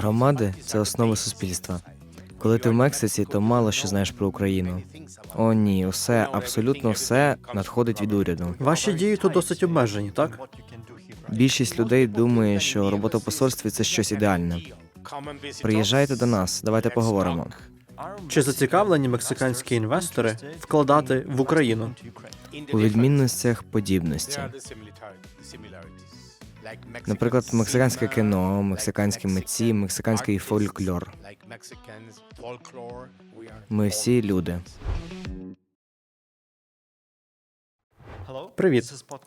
Громади це основа суспільства. Коли ти в Мексиці, то мало що знаєш про Україну. О, ні, усе, абсолютно все надходить від уряду. Ваші дії тут досить обмежені, так? Більшість людей думає, що робота в посольстві це щось ідеальне. Приїжджайте до нас, давайте поговоримо. Чи зацікавлені мексиканські інвестори вкладати в Україну? У відмінностях подібності. Наприклад, мексиканське кіно, мексиканські митці, мексиканський фольклор. Ми всі люди. Привіт,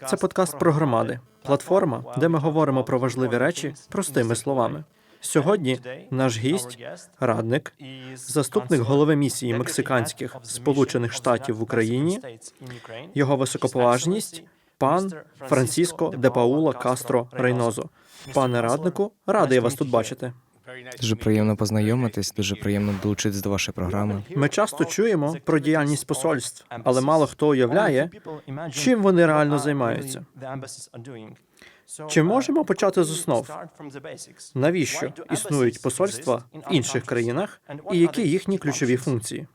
це подкаст про громади, платформа, де ми говоримо про важливі речі простими словами. Сьогодні наш гість, радник, заступник голови місії мексиканських Сполучених Штатів в Україні, його високоповажність, пан Франциско де Паула Кастро Рейнозо. Пане раднику, радий вас тут бачити. Дуже приємно познайомитись, дуже приємно долучитись до вашої програми. Ми часто чуємо про діяльність посольств, але мало хто уявляє, чим вони реально займаються. Чи можемо почати з основ? Навіщо існують посольства в інших країнах і які їхні ключові функції?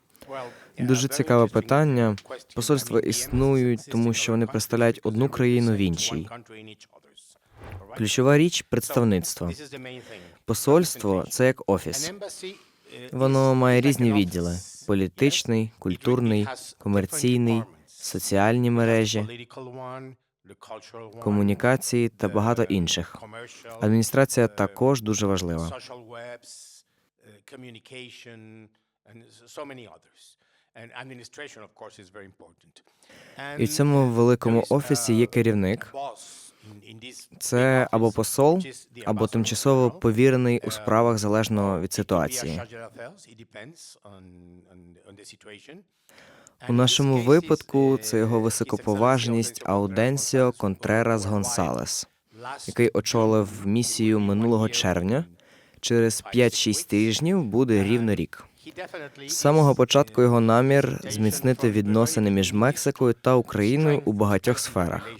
Дуже цікаве питання. Посольства існують, тому що вони представляють одну країну в іншій. Ключова річ представництво. Посольство це як офіс. Воно має різні відділи: політичний, культурний, комерційний, соціальні мережі, комунікації та багато інших. Адміністрація також дуже важлива. І в цьому великому офісі є керівник. Це або посол, або тимчасово повірений у справах залежно від ситуації. У нашому випадку це його високоповажність Ауденсіо Контрерас Гонсалес, який очолив місію минулого червня. Через 5-6 тижнів буде рівно рік. З самого початку його намір зміцнити відносини між Мексикою та Україною у багатьох сферах,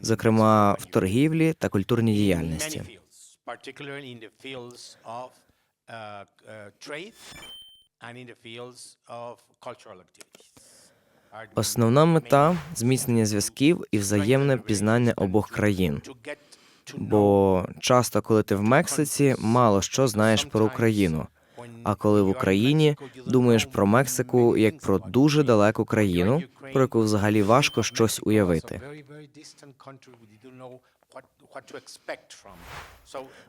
зокрема в торгівлі та культурній діяльності. Основна мета зміцнення зв'язків і взаємне пізнання обох країн. Бо часто, коли ти в Мексиці, мало що знаєш про Україну. А коли в Україні думаєш про Мексику як про дуже далеку країну, про яку взагалі важко щось уявити.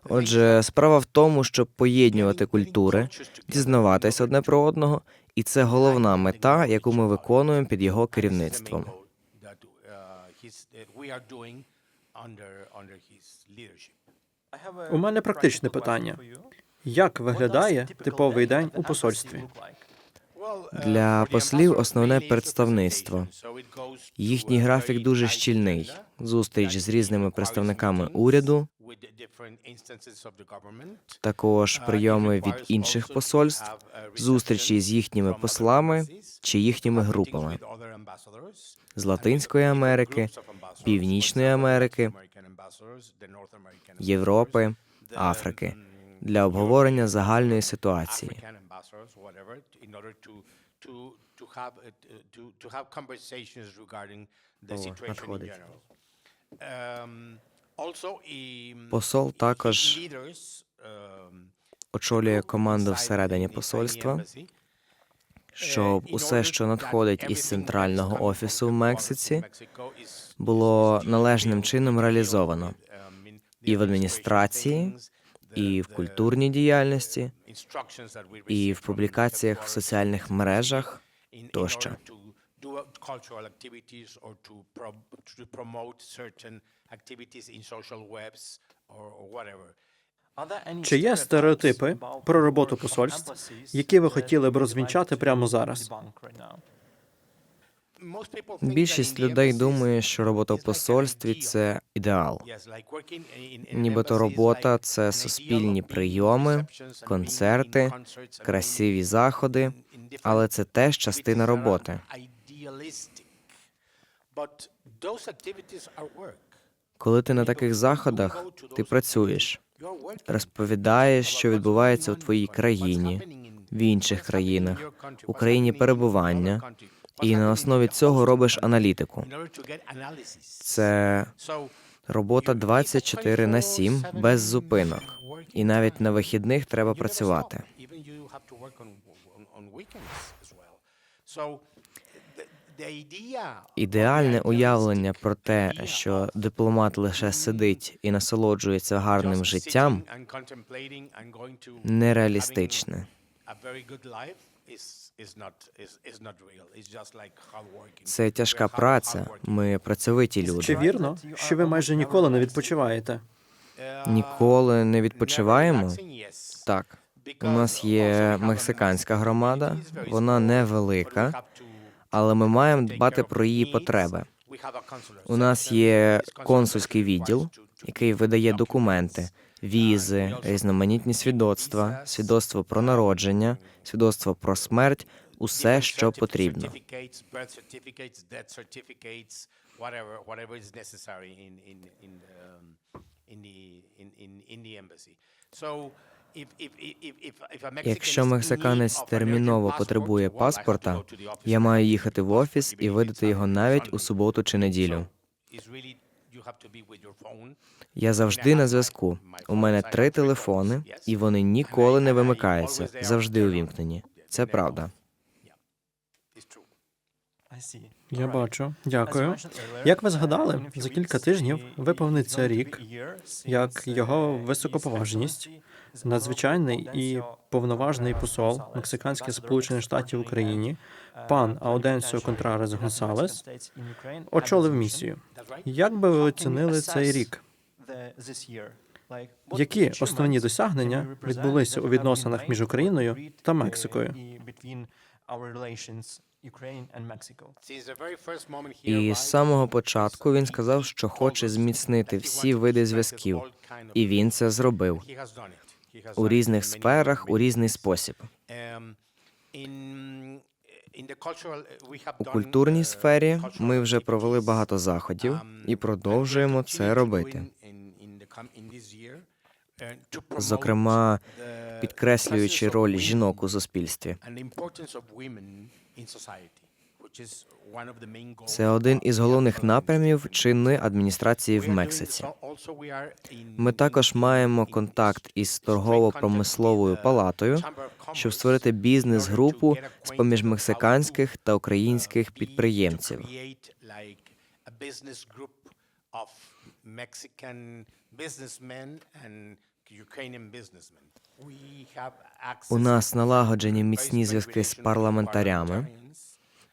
Отже, справа в тому, щоб поєднувати культури, дізнаватись одне про одного, і це головна мета, яку ми виконуємо під його керівництвом. У мене практичне питання. Як виглядає типовий день у посольстві? Для послів основне представництво. Їхній графік дуже щільний. Зустріч з різними представниками уряду, також прийоми від інших посольств, зустрічі з їхніми послами чи їхніми групами з Латинської Америки, Північної Америки, Європи, Африки для обговорення загальної ситуації. надходить. Посол також очолює команду всередині посольства, щоб усе, що надходить із центрального офісу в Мексиці, було належним чином реалізовано і в адміністрації, і в культурній діяльності, і в публікаціях в соціальних мережах тощо. Чи є стереотипи про роботу посольств, які ви хотіли б розвінчати прямо зараз? Більшість людей думає, що робота в посольстві це ідеал. Нібито робота це суспільні прийоми, концерти, красиві заходи, але це теж частина роботи. Коли ти на таких заходах, ти працюєш. розповідаєш, що відбувається у твоїй країні, в інших країнах, у країні перебування, і на основі цього робиш аналітику. Це робота 24 на 7 без зупинок. І навіть на вихідних треба працювати. Ідеальне уявлення про те, що дипломат лише сидить і насолоджується гарним життям, нереалістичне. Це тяжка праця. Ми працьовиті люди. Чи вірно, що ви майже ніколи не відпочиваєте? Ніколи не відпочиваємо. Так, у нас є мексиканська громада, вона невелика, але ми маємо дбати про її потреби. У нас є консульський відділ, який видає документи, візи, різноманітні свідоцтва, свідоцтво про народження, свідоцтво про смерть, усе, що потрібно. Якщо мексиканець терміново потребує паспорта, я маю їхати в офіс і видати його навіть у суботу чи неділю. Я завжди на зв'язку. У мене три телефони, і вони ніколи не вимикаються, завжди увімкнені. Це правда. Я бачу. Дякую. Як ви згадали, за кілька тижнів виповниться рік, як його високоповажність, надзвичайний і повноважний посол Мексиканських Сполучених Штатів Україні, пан Ауденсіо Контрарес Гонсалес, очолив місію. Як би ви оцінили цей рік? Які основні досягнення відбулися у відносинах між Україною та Мексикою? І з самого початку він сказав, що хоче зміцнити всі види зв'язків, і він це зробив у різних сферах у різний спосіб. У культурній сфері ми вже провели багато заходів і продовжуємо це робити. Зокрема, підкреслюючи роль жінок у суспільстві. Це один із головних напрямів чинної адміністрації в Мексиці. Ми також маємо контакт із торгово-промисловою палатою, щоб створити бізнес-групу з поміж мексиканських та українських підприємців. У нас налагоджені міцні зв'язки з парламентарями.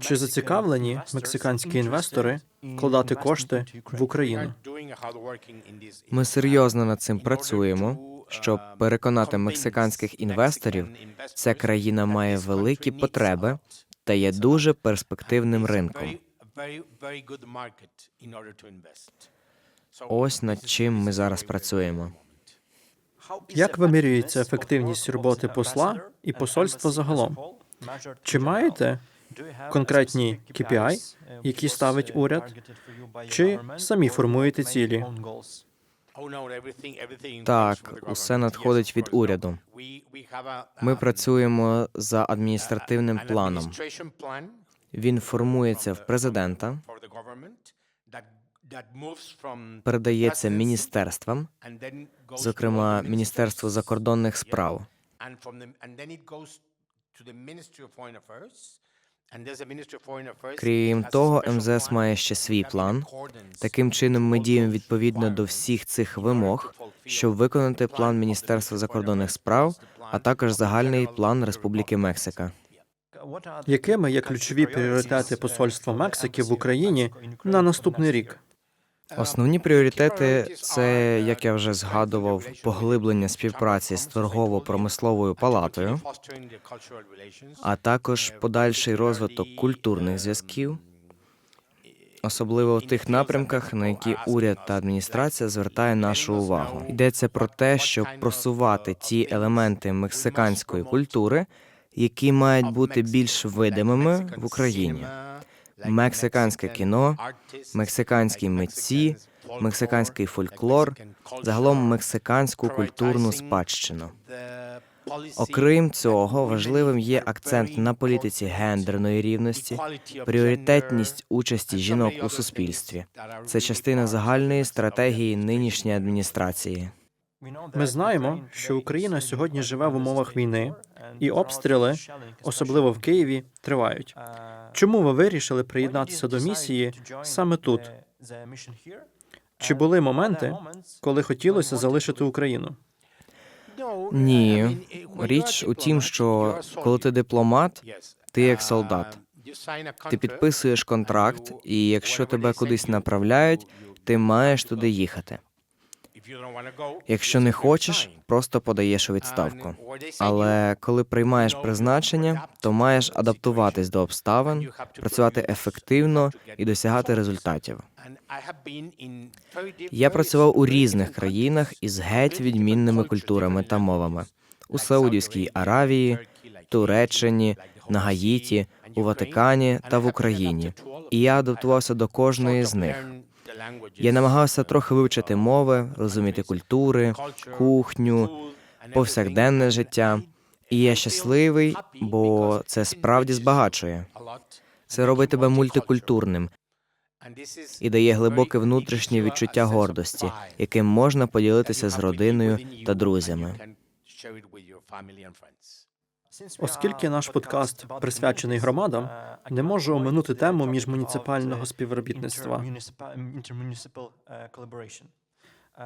Чи зацікавлені мексиканські інвестори вкладати кошти в Україну? Ми серйозно над цим працюємо, щоб переконати мексиканських інвесторів, ця країна має великі потреби та є дуже перспективним ринком. Ось над чим ми зараз працюємо. Як вимірюється ефективність роботи посла і посольства загалом? Чи маєте конкретні KPI, які ставить уряд, чи самі формуєте цілі? Так, усе надходить від уряду. Ми працюємо за адміністративним планом. Він формується в президента, передається міністерствам, зокрема Міністерству закордонних справ. Крім того, МЗС має ще свій план. Таким чином, ми діємо відповідно до всіх цих вимог, щоб виконати план Міністерства закордонних справ, а також загальний план Республіки Мексика. Якими є ключові пріоритети посольства Мексики в Україні на наступний рік? Основні пріоритети це, як я вже згадував, поглиблення співпраці з торгово-промисловою палатою, а також подальший розвиток культурних зв'язків, особливо в тих напрямках, на які уряд та адміністрація звертає нашу увагу. Йдеться про те, щоб просувати ті елементи мексиканської культури, які мають бути більш видимими в Україні. Мексиканське кіно, мексиканські митці, мексиканський фольклор, загалом мексиканську культурну спадщину. Окрім цього, важливим є акцент на політиці гендерної рівності, пріоритетність участі жінок у суспільстві. Це частина загальної стратегії нинішньої адміністрації. Ми знаємо, що Україна сьогодні живе в умовах війни, і обстріли, особливо в Києві, тривають. Чому ви вирішили приєднатися до місії саме тут? Чи були моменти, коли хотілося залишити Україну? Ні, річ у тім, що коли ти дипломат, ти як солдат. Ти підписуєш контракт, і якщо тебе кудись направляють, ти маєш туди їхати. Якщо не хочеш, просто подаєш у відставку. Але коли приймаєш призначення, то маєш адаптуватись до обставин, працювати ефективно і досягати результатів. Я працював у різних країнах із геть відмінними культурами та мовами у Саудівській Аравії, Туреччині, на Гаїті, у Ватикані та в Україні. І я адаптувався до кожної з них. Я намагався трохи вивчити мови, розуміти культури, кухню, повсякденне життя. І я щасливий, бо це справді збагачує. Це робить тебе мультикультурним і дає глибоке внутрішнє відчуття гордості, яким можна поділитися з родиною та друзями. Оскільки наш подкаст присвячений громадам, не можу оминути тему міжмуніципального співробітництва.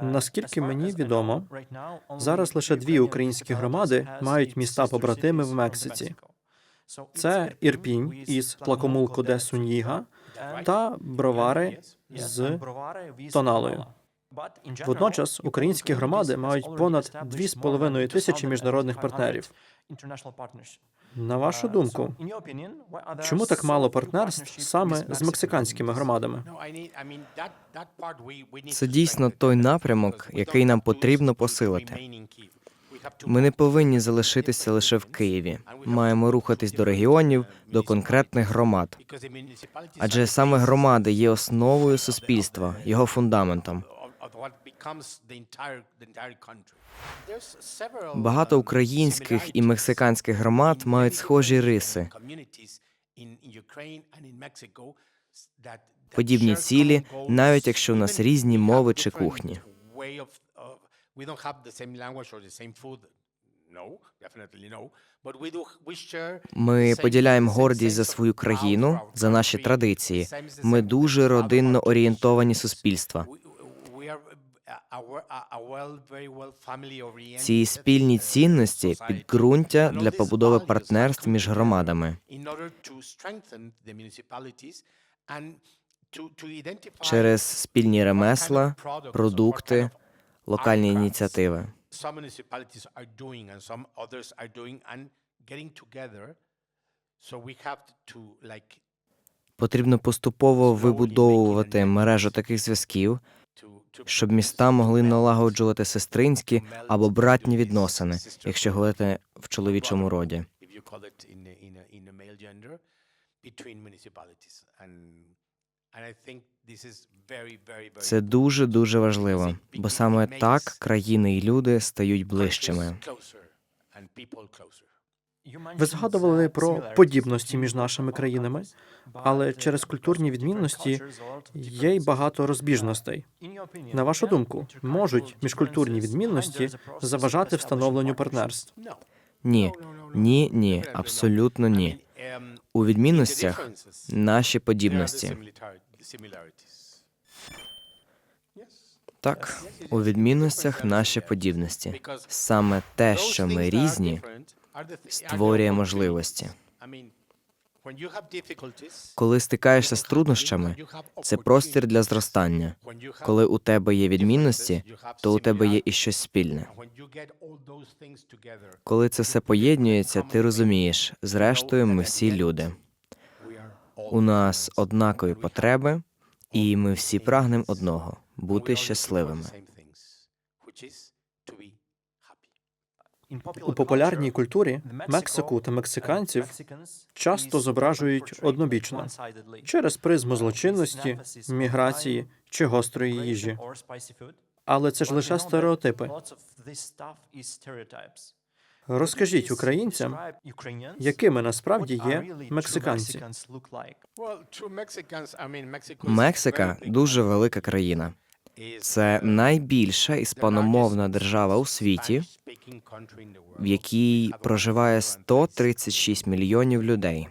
Наскільки мені відомо, зараз лише дві українські громади мають міста побратими в Мексиці. Це Ірпінь із Тлакомулко де Суньїга та Бровари з Тоналою. Водночас українські громади мають понад 2,5 тисячі міжнародних партнерів. На вашу думку, чому так мало партнерств саме з мексиканськими громадами? Це дійсно той напрямок, який нам потрібно посилити. Ми не повинні залишитися лише в Києві. Маємо рухатись до регіонів, до конкретних громад. Адже саме громади є основою суспільства, його фундаментом. Багато українських і мексиканських громад мають схожі риси, подібні цілі, навіть якщо в нас різні мови чи кухні. Ми поділяємо гордість за свою країну, за наші традиції. Ми дуже родинно орієнтовані суспільства. Ці спільні цінності підґрунтя для побудови партнерств між громадами. через спільні ремесла, продукти, локальні ініціативи. Потрібно поступово вибудовувати мережу таких зв'язків, щоб міста могли налагоджувати сестринські або братні відносини, якщо говорити в чоловічому роді. Це дуже дуже важливо, бо саме так країни і люди стають ближчими. Ви згадували про подібності між нашими країнами, але через культурні відмінності є й багато розбіжностей. На вашу думку, можуть міжкультурні відмінності заважати встановленню партнерств? Ні, ні, ні, абсолютно ні. У відмінностях наші подібності. Так, у відмінностях наші подібності. Саме те, що ми різні, створює можливості. Коли стикаєшся з труднощами, це простір для зростання. Коли у тебе є відмінності, то у тебе є і щось спільне. Коли це все поєднується, ти розумієш, зрештою, ми всі люди. У нас однакові потреби, і ми всі прагнемо одного бути щасливими. У популярній культурі Мексику та мексиканців часто зображують однобічно через призму злочинності, міграції чи гострої їжі. Але це ж лише стереотипи. Розкажіть українцям, якими насправді є мексиканці. Мексика дуже велика країна. Це найбільша іспаномовна держава у світі, в якій проживає 136 мільйонів людей.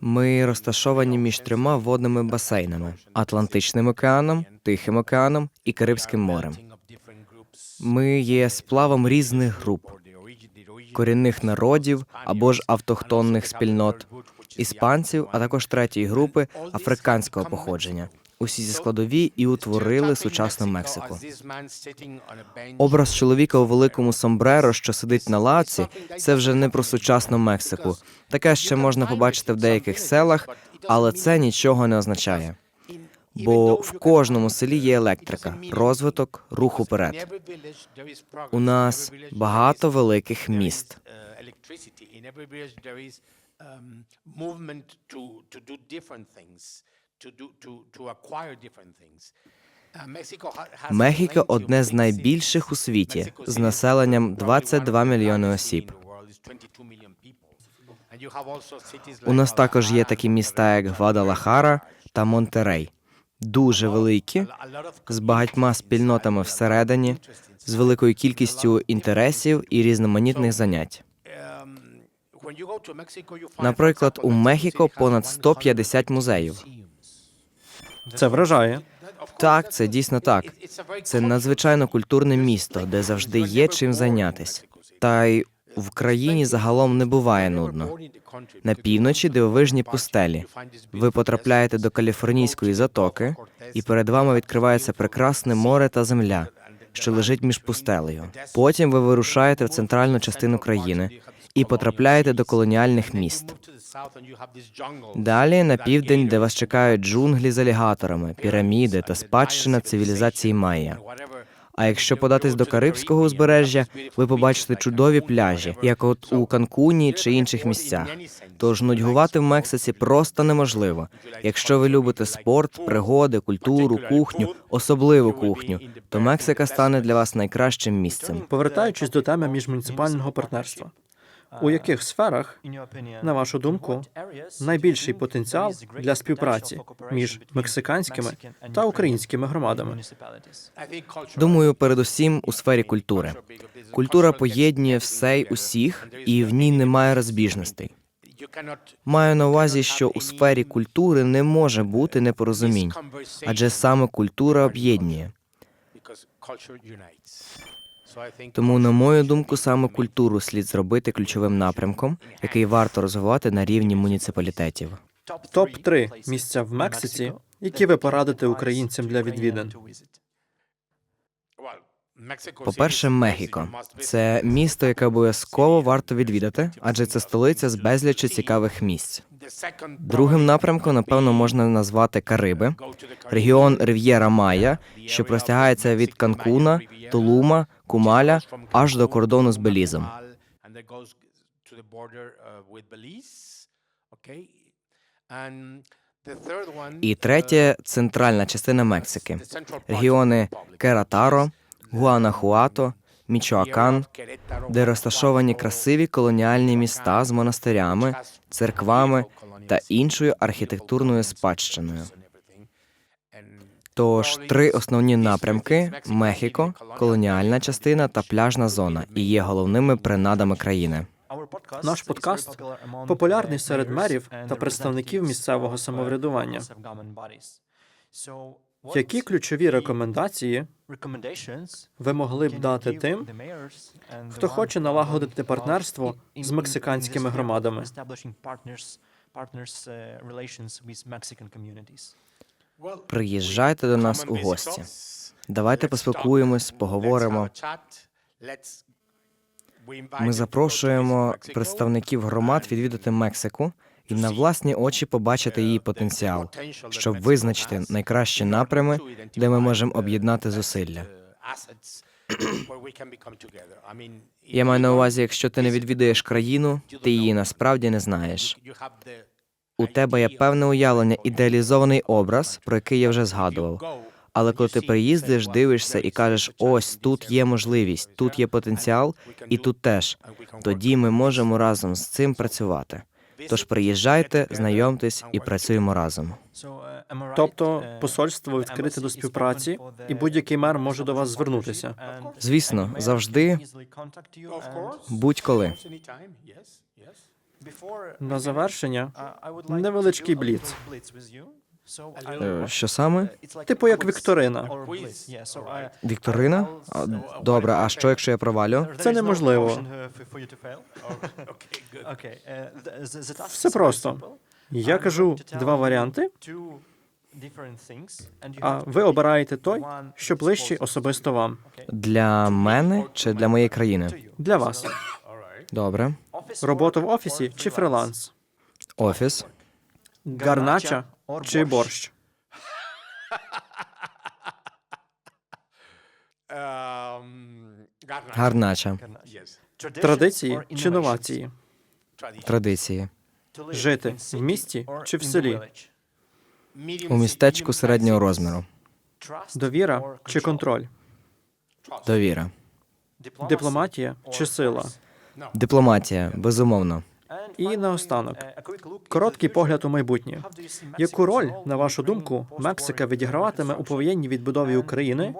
Ми розташовані між трьома водними басейнами: Атлантичним океаном, Тихим океаном і Карибським морем. Ми є сплавом різних груп, корінних народів або ж автохтонних спільнот, іспанців, а також третьої групи африканського походження. Усі зі складові і утворили сучасну Мексику. Образ чоловіка у великому сомбреро, що сидить на лавці, це вже не про сучасну Мексику. Таке ще можна побачити в деяких селах, але це нічого не означає. Бо в кожному селі є електрика, розвиток, рух уперед. У нас багато великих міст. Мехіко одне з найбільших у світі з населенням 22 мільйони осіб. У нас також є такі міста, як Гвадалахара та Монтерей, дуже великі, з багатьма спільнотами всередині, з великою кількістю інтересів і різноманітних занять. Наприклад, у Мехіко понад 150 музеїв. Це вражає. Так, це дійсно так. Це надзвичайно культурне місто, де завжди є чим зайнятись. Та й в країні загалом не буває нудно. На півночі дивовижні пустелі. Ви потрапляєте до каліфорнійської затоки, і перед вами відкривається прекрасне море та земля, що лежить між пустелею. Потім ви вирушаєте в центральну частину країни і потрапляєте до колоніальних міст. Далі на південь, де вас чекають джунглі з алігаторами, піраміди та спадщина цивілізації Майя. А якщо податись до Карибського узбережжя, ви побачите чудові пляжі, як от у Канкуні чи інших місцях. Тож нудьгувати в Мексиці просто неможливо. Якщо ви любите спорт, пригоди, культуру, кухню, особливу кухню, то Мексика стане для вас найкращим місцем. Повертаючись до теми міжмуніципального партнерства, у яких сферах, на вашу думку, найбільший потенціал для співпраці між мексиканськими та українськими громадами? Думаю, передусім у сфері культури. Культура поєднує все й усіх, і в ній немає розбіжностей. Маю на увазі, що у сфері культури не може бути непорозумінь, адже саме культура об'єднує. Тому, на мою думку, саме культуру слід зробити ключовим напрямком, який варто розвивати на рівні муніципалітетів. Топ 3 місця в Мексиці, які ви порадите українцям для відвідин. По-перше, Мехіко це місто, яке обов'язково варто відвідати, адже це столиця з безлічі цікавих місць. Другим напрямком, напевно, можна назвати Кариби, регіон Рив'єра Майя, що простягається від Канкуна, Тулума, Кумаля аж до кордону з Белізом. І третє центральна частина Мексики, регіони Кератаро, Гуанахуато, Мічоакан, де розташовані красиві колоніальні міста з монастирями, церквами та іншою архітектурною спадщиною. Тож три основні напрямки Мехіко, колоніальна частина та пляжна зона і є головними принадами країни. Наш подкаст популярний серед мерів та представників місцевого самоврядування. Які ключові рекомендації ви могли б дати тим, хто хоче налагодити партнерство з мексиканськими громадами? Приїжджайте до нас у гості. Давайте поспілкуємось, поговоримо. Ми запрошуємо представників громад відвідати Мексику і на власні очі побачити її потенціал, щоб визначити найкращі напрями, де ми можемо об'єднати зусилля. Я маю на увазі, якщо ти не відвідаєш країну, ти її насправді не знаєш. У тебе є певне уявлення, ідеалізований образ, про який я вже згадував. Але коли ти приїздиш, дивишся і кажеш, ось тут є можливість, тут є потенціал, і тут теж. Тоді ми можемо разом з цим працювати. Тож приїжджайте, знайомтесь і працюємо разом. Тобто посольство відкрите до співпраці, і будь-який мер може до вас звернутися. Звісно, завжди, будь-коли. На завершення невеличкий бліц. Е, Що саме? Типу як вікторина. Вікторина? А, Добре, а що, якщо я провалю? Це неможливо. Все просто. Я кажу два варіанти, а ви обираєте той, що ближчий особисто вам. Для мене чи для моєї країни? Для вас. Добре. Робота в офісі чи фриланс? Офіс. Гарнача чи борщ? Гарнача. Традиції чи новації? Традиції. Жити в місті чи в селі? У містечку середнього розміру. Довіра чи контроль? Довіра. Дипломатія чи сила? Дипломатія, безумовно. І наостанок короткий погляд у майбутнє. Яку роль, на вашу думку, Мексика відіграватиме у повоєнній відбудові України?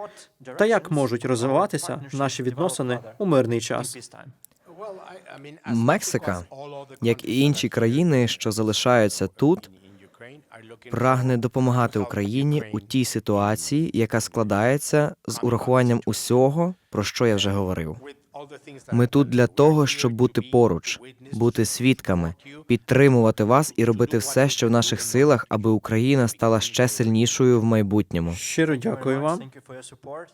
Та як можуть розвиватися наші відносини у мирний час? Мексика, як і інші країни, що залишаються тут, прагне допомагати Україні у тій ситуації, яка складається з урахуванням усього, про що я вже говорив. Ми тут для того, щоб бути поруч, бути свідками, підтримувати вас і робити все, що в наших силах, аби Україна стала ще сильнішою в майбутньому. Щиро дякую вам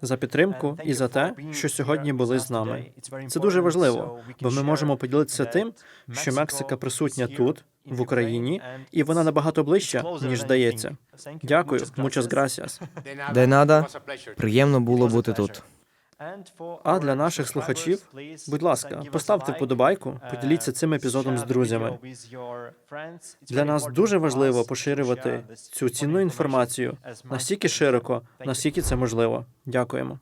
за підтримку і за те, що сьогодні були з нами. Це дуже важливо, бо ми можемо поділитися тим, що Мексика присутня тут, в Україні, і вона набагато ближча, ніж здається. Дякую, muchas gracias. Де нада, приємно було бути тут. А для наших слухачів, будь ласка, поставте вподобайку, поділіться цим епізодом з друзями. Для нас дуже важливо поширювати цю цінну інформацію настільки широко, наскільки це можливо. Дякуємо.